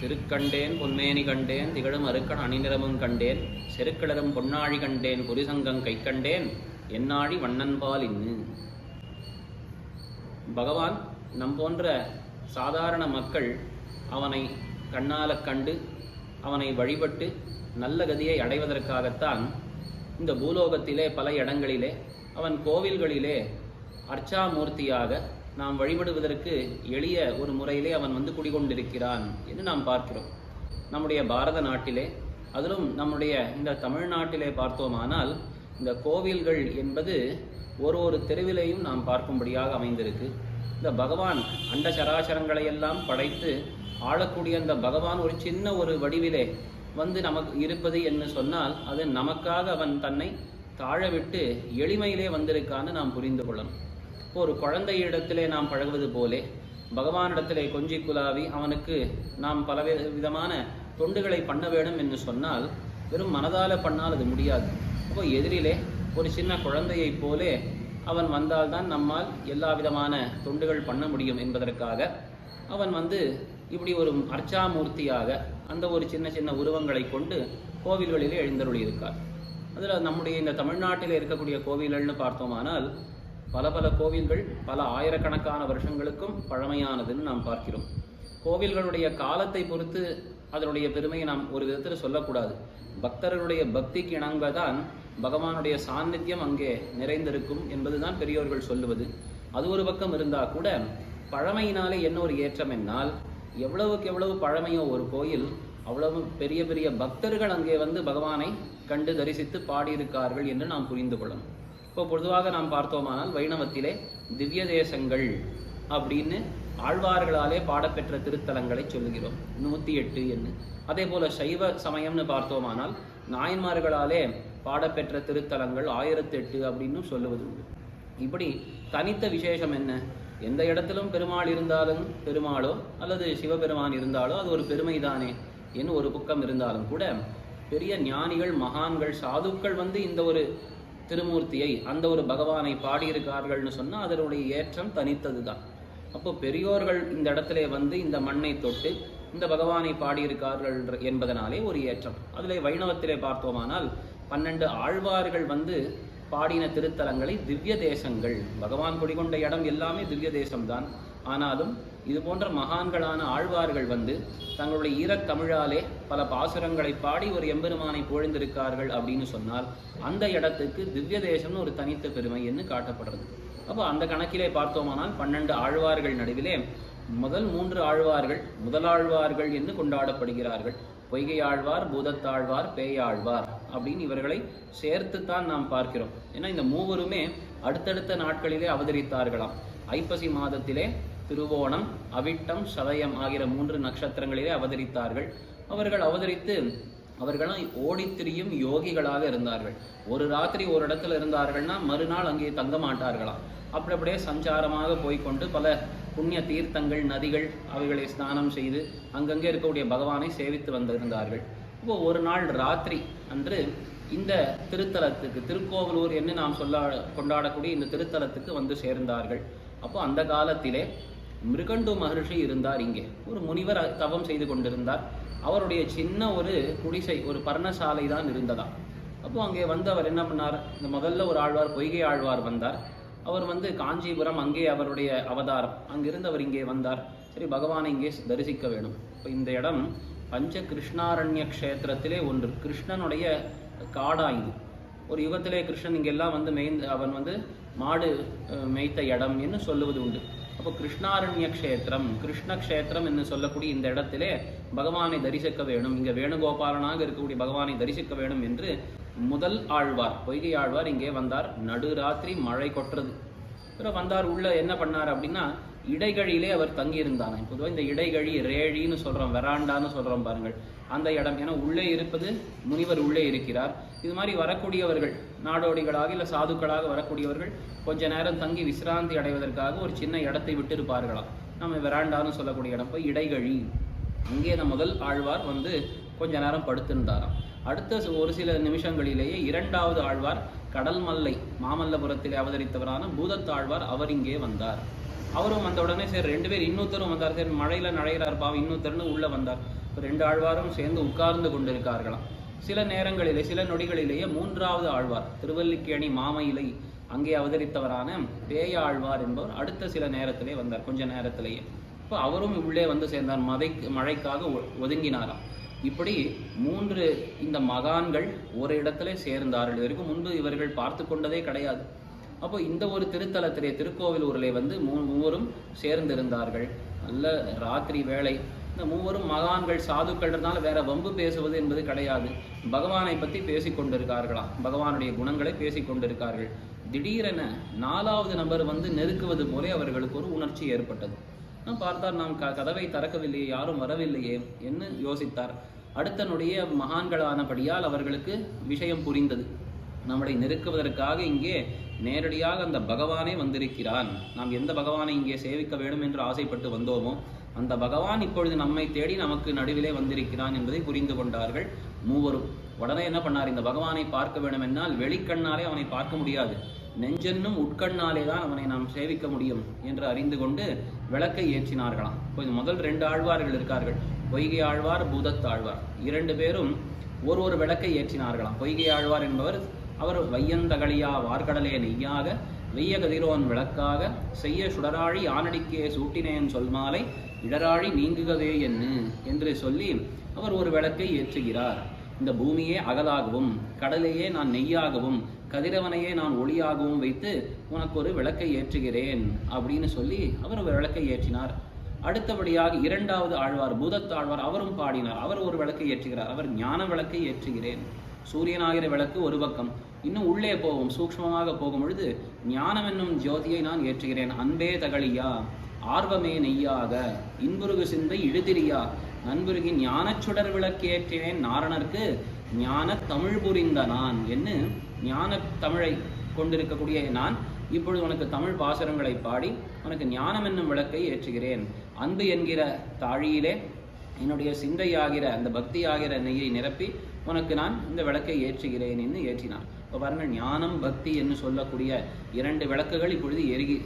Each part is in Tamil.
திருக்கண்டேன் பொன்மேனி கண்டேன் திகழும் அருக்கன் அணிநிறமும் கண்டேன் செருக்கிளரும் பொன்னாழி கண்டேன் புரிசங்கம் கை கண்டேன் என்னாழி வண்ணன்பால் இன்னு. பகவான் நம் போன்ற சாதாரண மக்கள் அவனை கண்ணால கண்டு அவனை வழிபட்டு நல்ல கதியை அடைவதற்காகத்தான் இந்த பூலோகத்திலே பல இடங்களிலே அவன் கோவில்களிலே அர்ச்சாமூர்த்தியாக நாம் வழிபடுவதற்கு எளிய ஒரு முறையிலே அவன் வந்து குடிகொண்டிருக்கிறான் என்று நாம் பார்க்கிறோம். நம்முடைய பாரத நாட்டிலே அதிலும் நம்முடைய இந்த தமிழ்நாட்டிலே பார்த்தோமானால் இந்த கோவில்கள் என்பது ஒரு ஒரு தெருவிலேயும் நாம் பார்க்கும்படியாக அமைந்திருக்கு. இந்த பகவான் அண்ட சராசரங்களை எல்லாம் படைத்து ஆளக்கூடிய அந்த பகவான் ஒரு சின்ன ஒரு வடிவிலே வந்து நமக்கு இருப்பது என்று சொன்னால் அது நமக்காக அவன் தன்னை தாழவிட்டு எளிமையிலே வந்திருக்கான்னு நாம் புரிந்து கொள்ளணும். ஒரு குழந்தையிடத்திலே நாம் பழகுவது போலே பகவானிடத்திலே கொஞ்சி குலாவி அவனுக்கு நாம் பல விதமான தொண்டுகளை பண்ண வேண்டும் என்று சொன்னால் வெறும் மனதால் பண்ணால் அது முடியாது. அப்போ எதிரிலே ஒரு சின்ன குழந்தையைப் போலே அவன் வந்தால்தான் நம்மால் எல்லா விதமான தொண்டுகள் பண்ண முடியும் என்பதற்காக அவன் வந்து இப்படி ஒரு அர்ச்சாமூர்த்தியாக அந்த ஒரு சின்ன சின்ன உருவங்களை கொண்டு கோவில்களிலே எழுந்தருளியிருக்கார். அதில் நம்முடைய இந்த தமிழ்நாட்டில் இருக்கக்கூடிய கோவில்கள்னு பார்த்தோமானால் பல பல கோவில்கள் பல ஆயிரக்கணக்கான வருஷங்களுக்கும் பழமையானதுன்னு நாம் பார்க்கிறோம். கோவில்களுடைய காலத்தை பொறுத்து அதனுடைய பெருமையை நாம் ஒரு விதத்தில் சொல்லக்கூடாது. பக்தர்களுடைய பக்திக்கு இணங்கதான் பகவானுடைய சாநித்தியம் அங்கே நிறைந்திருக்கும் என்பதுதான் பெரியோர்கள் சொல்லுவது. அது ஒரு பக்கம் இருந்தால் கூட பழமையினாலே என்ன ஒரு ஏற்றம் என்னால்? எவ்வளவுக்கு எவ்வளவு பழமையோ ஒரு கோயில் அவ்வளவு பெரிய பெரிய பக்தர்கள் அங்கே வந்து பகவானை கண்டு தரிசித்து பாடியிருக்கார்கள் என்று நாம் புரிந்து கொள்ளணும். இப்போ பொதுவாக நாம் பார்த்தோமானால் வைணவத்திலே திவ்ய தேசங்கள் அப்படின்னு ஆழ்வார்களாலே பாடப்பெற்ற திருத்தலங்களை சொல்லுகிறோம். நூற்றி எட்டு என்று. அதே போல சைவ சமயம்னு பார்த்தோமானால் நாயன்மார்களாலே பாடப்பெற்ற திருத்தலங்கள் ஆயிரத்தி எட்டு அப்படின்னு சொல்லுவது உண்டு. இப்படி தனித்த விசேஷம் என்ன? எந்த இடத்திலும் பெருமாள் இருந்தாலும் பெருமாளோ அல்லது சிவபெருமான் இருந்தாலோ அது ஒரு பெருமைதானே என்று ஒரு பக்கம் இருந்தாலும் கூட பெரிய ஞானிகள் மகான்கள் சாதுக்கள் வந்து இந்த ஒரு திருமூர்த்தியை அந்த ஒரு பகவானை பாடியிருக்கார்கள்னு சொன்னால் அதனுடைய ஏற்றம் தனித்தது தான் அப்போ பெரியோர்கள் இந்த இடத்துல வந்து இந்த மண்ணை தொட்டு இந்த பகவானை பாடியிருக்கார்கள் என்பதனாலே ஒரு ஏற்றம். அதில் வைணவத்திலே பார்த்தோமானால் பன்னெண்டு ஆழ்வார்கள் வந்து பாடின திருத்தலங்களை திவ்ய தேசங்கள் பகவான் குடிகொண்ட இடம் எல்லாமே திவ்ய தேசம்தான் ஆனாலும் இது போன்ற மகான்களான ஆழ்வார்கள் வந்து தங்களுடைய ஈரத்தமிழாலே பல பாசுரங்களை பாடி ஒரு எம்பெருமானை புகழ்ந்திருக்கார்கள் அப்படின்னு சொன்னால் அந்த இடத்துக்கு திவ்ய தேசம்னு ஒரு தனித்த பெருமை என்று காட்டப்படுறது. அப்போ அந்த கணக்கிலே பார்த்தோமானால் பன்னெண்டு ஆழ்வார்கள் நடுவிலே முதல் மூன்று ஆழ்வார்கள் முதலாழ்வார்கள் என்று கொண்டாடப்படுகிறார்கள். பொய்கை ஆழ்வார் பூதத்தாழ்வார் பேயாழ்வார் அப்படின்னு இவர்களை சேர்த்துத்தான் நாம் பார்க்கிறோம். ஏன்னா இந்த மூவருமே அடுத்தடுத்த நாட்களிலே அவதரித்தார்களாம். ஐப்பசி மாதத்திலே திருவோணம் அவிட்டம் சதயம் ஆகிற மூன்று நட்சத்திரங்களிலே அவதரித்தார்கள். அவர்கள் அவதரித்து அவர்களும் ஓடித்திரியும் யோகிகளாக இருந்தார்கள். ஒரு ராத்திரி ஒரு இடத்துல இருந்தார்கள்னா மறுநாள் அங்கே தங்க மாட்டார்களாம். அப்படி அப்படியே சஞ்சாரமாக போய்க்கொண்டு பல புண்ணிய தீர்த்தங்கள் நதிகள் அவைகளை ஸ்நானம் செய்து அங்கங்கே இருக்கக்கூடிய பகவானை சேவித்து வந்திருந்தார்கள். இப்போ ஒரு நாள் ராத்திரி அன்று இந்த திருத்தலத்துக்கு திருக்கோவலூர் என்று நாம் சொல்ல கொண்டாடக்கூடிய இந்த திருத்தலத்துக்கு வந்து சேர்ந்தார்கள். அப்போ அந்த காலத்திலே மிருகண்டு மகர்ஷி இருந்தார் இங்கே. ஒரு முனிவர் தவம் செய்து கொண்டிருந்தார். அவருடைய சின்ன ஒரு குடிசை ஒரு பர்ணசாலை தான் இருந்ததா அப்போ அங்கே வந்து அவர் என்ன பண்ணார்? இந்த முதல்ல ஒரு ஆழ்வார் பொய்கை ஆழ்வார் வந்தார். அவர் வந்து காஞ்சிபுரம் அங்கே அவருடைய அவதாரம். அங்கிருந்து அவர் இங்கே வந்தார். சரி பகவானை இங்கே தரிசிக்க வேணும். இப்போ இந்த இடம் பஞ்ச கிருஷ்ணாரண்ய க்ஷேத்திரத்திலே ஒன்று. கிருஷ்ணனுடைய காடா இது. ஒரு யுகத்திலே கிருஷ்ணன் இங்கெல்லாம் வந்து மேய்ந்து அவன் வந்து மாடு மேய்த்த இடம் என்று சொல்லுவது உண்டு. அப்போ கிருஷ்ணாரண்ய கஷேத்திரம் கிருஷ்ண க்ஷேத்திரம் என்று சொல்லக்கூடிய இந்த இடத்திலே பகவானை தரிசிக்க வேணும். இங்கே வேணுகோபாலனாக இருக்கக்கூடிய பகவானை தரிசிக்க வேணும் என்று முதல் ஆழ்வார் பொய்கை ஆழ்வார் இங்கே வந்தார். நடுராத்திரி மழை கொட்டுறது. அப்புறம் வந்தார் உள்ள என்ன பண்ணார் அப்படின்னா இடைகழியிலே அவர் தங்கியிருந்தாங்க. பொதுவாக இந்த இடைகழி ரேழின்னு சொல்றோம் வெராண்டான்னு சொல்றோம் பாருங்கள். அந்த இடம் ஏன்னா உள்ளே இருப்பது முனிவர் உள்ளே இருக்கிறார். இது மாதிரி வரக்கூடியவர்கள் நாடோடிகளாக இல்லை சாதுக்களாக வரக்கூடியவர்கள் கொஞ்ச நேரம் தங்கி விசிராந்தி அடைவதற்காக ஒரு சின்ன இடத்தை விட்டிருப்பார்களாம் நம்ம வெராண்டான்னு சொல்லக்கூடிய இடம் போய் இடைகழி. அங்கே அந்த முதல் ஆழ்வார் வந்து கொஞ்ச நேரம் படுத்திருந்தாராம். அடுத்த ஒரு சில நிமிஷங்களிலேயே இரண்டாவது ஆழ்வார் கடல் மல்லை மாமல்லபுரத்திலே அவதரித்தவரான பூதத்தாழ்வார் அவர் இங்கே வந்தார். அவரும் வந்த உடனே சரி ரெண்டு பேர் இன்னொருத்தரும் வந்தார். சரி மழையில நழையிறார் பாவம் இன்னொருத்தர்னு உள்ள வந்தார். இப்ப ரெண்டு ஆழ்வாரும் சேர்ந்து உட்கார்ந்து கொண்டிருக்கார்களாம். சில நேரங்களிலே சில நொடிகளிலேயே மூன்றாவது ஆழ்வார் திருவல்லிக்கேணி மாமையிலை அங்கே அவதரித்தவரான பேய ஆழ்வார் என்பவர் அடுத்த சில நேரத்திலே வந்தார் கொஞ்ச நேரத்திலேயே. இப்போ அவரும் உள்ளே வந்து சேர்ந்தார் மதை மழைக்காக ஒ- ஒதுங்கினாராம். இப்படி மூன்று இந்த மகான்கள் ஒரு இடத்துல சேர்ந்தார்கள். இதற்கு முன்பு இவர்கள் பார்த்து கொண்டதே கிடையாது. அப்போ இந்த ஒரு திருத்தலத்திலே திருக்கோவிலூரிலே வந்து மூ மூவரும் சேர்ந்திருந்தார்கள். நல்ல ராத்திரி வேளை. இந்த மூவரும் மகான்கள் சாதுக்கள்னால வேற வம்பு பேசுவது என்பது கிடையாது. பகவானை பத்தி பேசி கொண்டிருக்கார்களாம் பகவானுடைய குணங்களை பேசிக் கொண்டிருக்கார்கள். திடீரென நாலாவது நபர் வந்து நெருக்குவது போலே அவர்களுக்கு ஒரு உணர்ச்சி ஏற்பட்டது. நான் பார்த்தார் நாம் க கதவை திறக்கவில்லையே யாரும் வரவில்லையே என்று யோசித்தார். அடுத்தனுடைய மகான்களானபடியால் அவர்களுக்கு விஷயம் புரிந்தது. நம்மளை நெருக்குவதற்காக இங்கே நேரடியாக அந்த பகவானே வந்திருக்கிறான். நாம் எந்த பகவானை இங்கே சேவிக்க வேண்டும் என்று ஆசைப்பட்டு வந்தோமோ அந்த பகவான் இப்பொழுது நம்மை தேடி நமக்கு நடுவிலே வந்திருக்கிறான் என்பதை புரிந்து கொண்டார்கள் மூவரும். உடனே என்ன பண்ணார்? இந்த பகவானை பார்க்க வேண்டும் என்றால் வெளிக்கண்ணாலே அவனை பார்க்க முடியாது. நெஞ்சென்னும் உட்கண்ணாலே தான் அவனை நாம் சேவிக்க முடியும் என்று அறிந்து கொண்டு விளக்கை ஏற்றினார்களாம். இப்போ முதல் ரெண்டு ஆழ்வார்கள் இருக்கார்கள். பொய்கை ஆழ்வார் பூதத்தாழ்வார் இரண்டு பேரும் ஒரு ஒரு விளக்கை ஏற்றினார்களாம். பொய்கை ஆழ்வார் என்பவர் அவர் வையந்தகளியா வார்கடலே நெய்யாக வெய்ய கதிரோன் விளக்காக செய்ய சுடராழி ஆனடிக்கே சூட்டினேன் சொல்மாலை இடராழி நீங்குகவே என்ன? என்று சொல்லி அவர் ஒரு விளக்கை ஏற்றுகிறார். இந்த பூமியே அகலாகவும் கடலையே நான் நெய்யாகவும் கதிரவனையே நான் ஒளியாகவும் வைத்து உனக்கு ஒரு விளக்கை ஏற்றுகிறேன் அப்படின்னு சொல்லி அவர் ஒரு விளக்கை ஏற்றினார். அடுத்தபடியாக இரண்டாவது ஆழ்வார் பூதத்தாழ்வார் அவரும் பாடினார். அவர் ஒரு விளக்கை ஏற்றுகிறார். அவர் ஞான விளக்கை ஏற்றுகிறேன். சூரியனாகிற விளக்கு ஒரு பக்கம். இன்னும் உள்ளே போகும் சூக்ஷ்மமாக போகும் பொழுது ஞானம் என்னும் ஜோதியை நான் ஏற்றுகிறேன். அன்பே தகழியா. ஆர்வமே நெய்யாக. இன்புருகு சிந்தை இழுதிரியா. நண்பருகி ஞானச்சுடர் விளக்கேற்றேன். நாரணர்க்கு ஞான தமிழ் புரிந்த நான். என்ன? ஞான தமிழை கொண்டிருக்கக்கூடிய நான். இப்பொழுது உனக்கு தமிழ் பாசுரங்களை பாடி உனக்கு ஞானம் என்னும் விளக்கை ஏற்றுகிறேன். அன்பு என்கிற தாழியிலே என்னுடைய சிந்தையாகிற அந்த பக்தியாகிற நெய்யை நிரப்பி உனக்கு நான் இந்த விளக்கை ஏற்றுகிறேன் என்று ஏற்றினான் இப்போ பாருங்கள் ஞானம் பக்தி என்று சொல்லக்கூடிய இரண்டு விளக்குகள் இப்பொழுது எருகி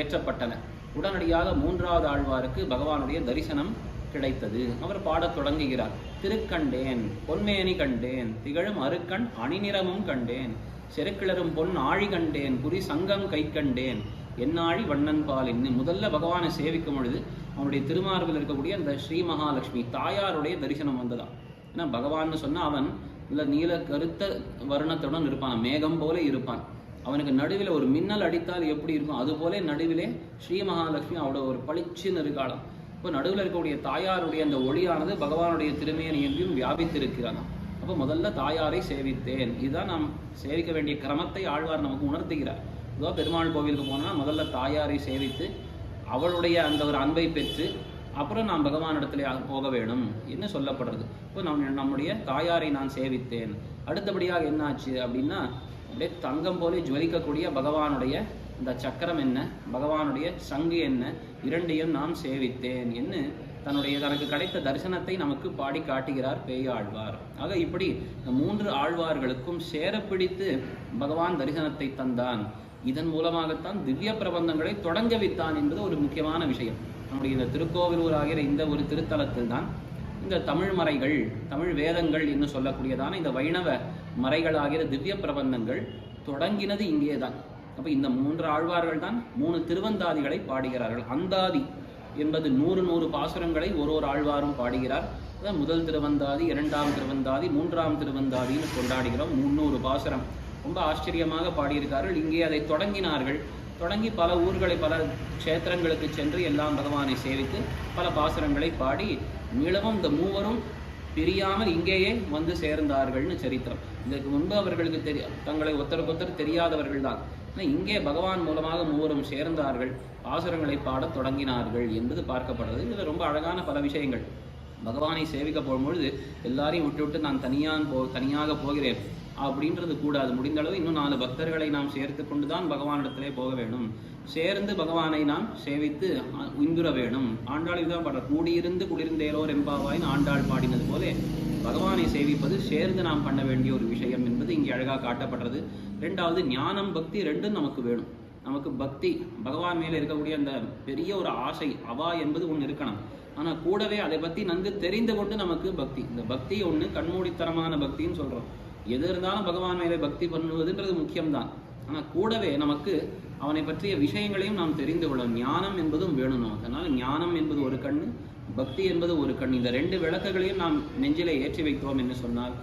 ஏற்றப்பட்டன. உடனடியாக மூன்றாவது ஆழ்வாருக்கு பகவானுடைய தரிசனம் கிடைத்தது. அவர் பாடத் தொடங்குகிறார். திருக்கண்டேன் பொன்மேனி கண்டேன் திகழும் அருக்கண் அணிநிறமும் கண்டேன் செருக்கிளரும் பொன் ஆழி கண்டேன் புரி சங்கம் கை கண்டேன் என்னாழி வண்ணன் பால் என்று முதல்ல பகவானை சேவிக்கும் பொழுது அவனுடைய திருமார்பில் இருக்கக்கூடிய அந்த ஸ்ரீ மகாலட்சுமி தாயாருடைய தரிசனம் வந்ததான் ஏன்னா பகவான்னு சொன்னா அவன் இல்லை நீல கருத்த வருணத்துடன் இருப்பான் மேகம் போல இருப்பான். அவனுக்கு நடுவில் ஒரு மின்னல் அடித்தால் எப்படி இருக்கும்? அதுபோல நடுவிலே ஸ்ரீ மகாலட்சுமி அவளோட ஒரு பளிச்சுன்னு இருக்காளாம். இப்போ நடுவில் இருக்கக்கூடிய தாயாருடைய அந்த ஒளியானது பகவானுடைய திருமேனி எங்கேயும் வியாபித்திருக்கிறானாம் அப்போ முதல்ல தாயாரை சேவித்தேன். இதுதான் நாம் சேவிக்க வேண்டிய கிரமத்தை ஆழ்வார் நமக்கு உணர்த்துகிறார். இதோ பெருமாள் கோவிலுக்கு போனால் முதல்ல தாயாரை சேவித்து அவளுடைய அந்த ஒரு அன்பை பெற்று அப்புறம் நாம் பகவானிடத்திலே போக வேணும் என்ன சொல்லப்படுறது. இப்போ நம் நம்முடைய தாயாரை நான் சேவித்தேன். அடுத்தபடியாக என்னாச்சு அப்படின்னா அப்படியே தங்கம் போல ஜுவலிக்கக்கூடிய பகவானுடைய இந்த சக்கரம் என்ன? பகவானுடைய சங்கு என்ன? இரண்டையும் நாம் சேவித்தேன் என்று தன்னுடைய தனக்கு கிடைத்த தரிசனத்தை நமக்கு பாடி காட்டுகிறார் பேயாழ்வார். ஆக இப்படி இந்த மூன்று ஆழ்வார்களுக்கும் சேர பிடித்து பகவான் தரிசனத்தை தந்தான். இதன் மூலமாகத்தான் திவ்ய பிரபந்தங்களை தொடங்க வைத்தான் என்பது ஒரு முக்கியமான விஷயம். நம்முடைய இந்த திருக்கோவிலூர் ஆகிற இந்த ஒரு திருத்தலத்தில் தான் இந்த தமிழ் மறைகள் தமிழ் வேதங்கள் என்று சொல்லக்கூடியதான இந்த வைணவ மறைகளாகிற திவ்ய பிரபந்தங்கள் தொடங்கினது இங்கே தான் அப்போ இந்த மூன்று ஆழ்வார்கள் தான் மூணு திருவந்தாதிகளை பாடுகிறார்கள். அந்தாதி என்பது நூறு நூறு பாசுரங்களை ஒரு ஒரு ஆழ்வாரும் பாடுகிறார். அதான் முதல் திருவந்தாதி இரண்டாம் திருவந்தாதி மூன்றாம் திருவந்தாதின்னு கொண்டாடுகிறோம். முன்னூறு பாசுரம். ரொம்ப ஆச்சரியமாக பாடியிருக்கார்கள். இங்கே அதை தொடங்கினார்கள். தொடங்கி பல ஊர்களை பல க்ஷேத்திரங்களுக்கு சென்று எல்லாம் பகவானை சேவித்து பல பாசுரங்களை பாடி மீளவும் இந்த மூவரும் பிரியாமல் இங்கேயே வந்து சேர்ந்தார்கள்னு சரித்திரம். இதற்கு முன்பு அவர்களுக்கு தெரிய தங்களை ஒருத்தருக்கொத்தர் தெரியாதவர்கள் தான். ஆனால் இங்கே பகவான் மூலமாக மூவரும் சேர்ந்தார்கள் பாசுரங்களை பாடத் தொடங்கினார்கள் என்பது பார்க்கப்படுறது இதில் ரொம்ப அழகான பல விஷயங்கள். பகவானை சேவிக்க போகும்பொழுது எல்லாரையும் விட்டு விட்டு நான் தனியான் போ தனியாக போகிறேன் அப்படின்றது கூடாது. முடிந்த அளவு இன்னும் நாலு பக்தர்களை நாம் சேர்த்து கொண்டு தான் பகவானிடத்திலே போக வேண்டும். சேர்ந்து பகவானை நாம் சேவித்து உந்துர வேணும் ஆண்டாள் இதுதான் பாடுற கூடியிருந்து குளிர்ந்தேரோர் எம்பாவாயின் ஆண்டாள் பாடினது போல பகவானை சேவிப்பது சேர்ந்து நாம் பண்ண வேண்டிய ஒரு விஷயம் என்பது இங்கே அழகாக காட்டப்படுறது. ரெண்டாவது ஞானம் பக்தி ரெண்டும் நமக்கு வேணும். நமக்கு பக்தி பகவான் மேல இருக்கக்கூடிய அந்த பெரிய ஒரு ஆசை அவா என்பது ஒன்று இருக்கணும். ஆனால் கூடவே அதை பற்றி நன்கு தெரிந்து கொண்டு நமக்கு பக்தி. இந்த பக்தி ஒன்று கண்மூடித்தனமான பக்தின்னு சொல்கிறோம் எது இருந்தாலும் பகவான் மேலே பக்தி பண்ணுவதுன்றது முக்கியம்தான். ஆனால் கூடவே நமக்கு அவனை பற்றிய விஷயங்களையும் நாம் தெரிந்து கொள்ளணும் ஞானம் என்பதும் வேணும் நமக்கு. அதனால் ஞானம் என்பது ஒரு கண் பக்தி என்பது ஒரு கண். இந்த ரெண்டு விளக்குகளையும் நாம் நெஞ்சிலே ஏற்றி வைத்தோம் என்று சொன்னால்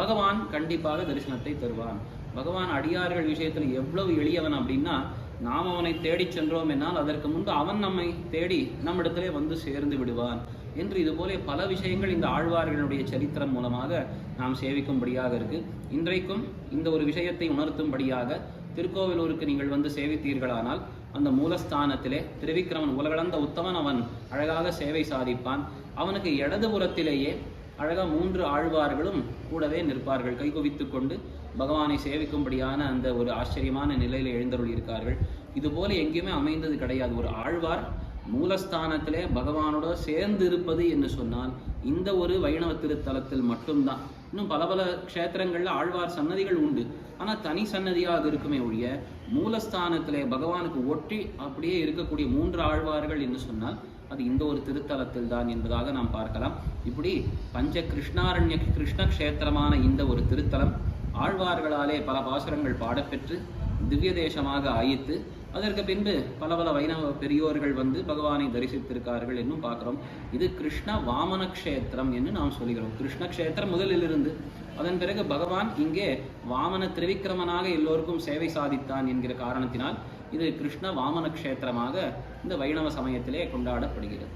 பகவான் கண்டிப்பாக தரிசனத்தை தருவான் பகவான் அடியார்கள் விஷயத்தில் எவ்வளவு எளியவன் அப்படின்னா நாம் அவனை தேடிச் சென்றோம் என்னால் அதற்கு முன்பு அவன் நம்மை தேடி நம்மிடத்திலே வந்து சேர்ந்து விடுவான் என்று இதுபோல பல விஷயங்கள் இந்த ஆழ்வார்களுடைய சரித்திரம் மூலமாக நாம் சேவிக்கும்படியாக இருக்கு. இன்றைக்கும் இந்த ஒரு விஷயத்தை உணர்த்தும்படியாக திருக்கோவிலூருக்கு நீங்கள் வந்து சேவித்தீர்களானால் அந்த மூலஸ்தானத்திலே திருவிக்கிரமன் உலகளந்த உத்தமன் அவன் அழகாக சேவை சாதிப்பான். அவனுக்கு இடதுபுறத்திலேயே அழகா மூன்று ஆழ்வார்களும் கூடவே நிற்பார்கள். கைகுவித்து கொண்டு பகவானை சேவிக்கும்படியான அந்த ஒரு ஆச்சரியமான நிலையில் எழுந்தருள் இருக்கார்கள் இது போல எங்கேயுமே அமைந்தது கிடையாது. ஒரு ஆழ்வார் மூலஸ்தானத்திலே பகவானோட சேர்ந்து இருப்பது என்று சொன்னால் இந்த ஒரு வைணவ திருத்தலத்தில் மட்டும்தான். இன்னும் பல பல க்ஷேத்திரங்களில் ஆழ்வார் சன்னதிகள் உண்டு. ஆனால் தனி சன்னதியாக இருக்குமே ஒழிய மூலஸ்தானத்திலே பகவானுக்கு ஒட்டி அப்படியே இருக்கக்கூடிய மூன்று ஆழ்வார்கள் என்று சொன்னால் அது இந்த ஒரு திருத்தலத்தில் தான் என்பதாக நாம் பார்க்கலாம். இப்படி பஞ்ச கிருஷ்ணாரண்ய கிருஷ்ண க்ஷேத்திரமான இந்த ஒரு திருத்தலம் ஆழ்வார்களாலே பல பாசுரங்கள் பாடப்பெற்று திவ்ய தேசமாக ஆயித்து அதற்கு பின்பு பல பல வைணவ பெரியோர்கள் வந்து பகவானை தரிசித்திருக்கார்கள் என்னும் பார்க்குறோம். இது கிருஷ்ண வாமன க்ஷேத்திரம் என்று நாம் சொல்கிறோம். கிருஷ்ண க்ஷேத்திரம் முதலிலிருந்து. அதன் பிறகு பகவான் இங்கே வாமன திரிவிக்கிரமனாக எல்லோருக்கும் சேவை சாதித்தான் என்கிற காரணத்தினால் இது கிருஷ்ண வாமன கஷேத்திரமாக இந்த வைணவ சமயத்திலே கொண்டாடப்படுகிறது.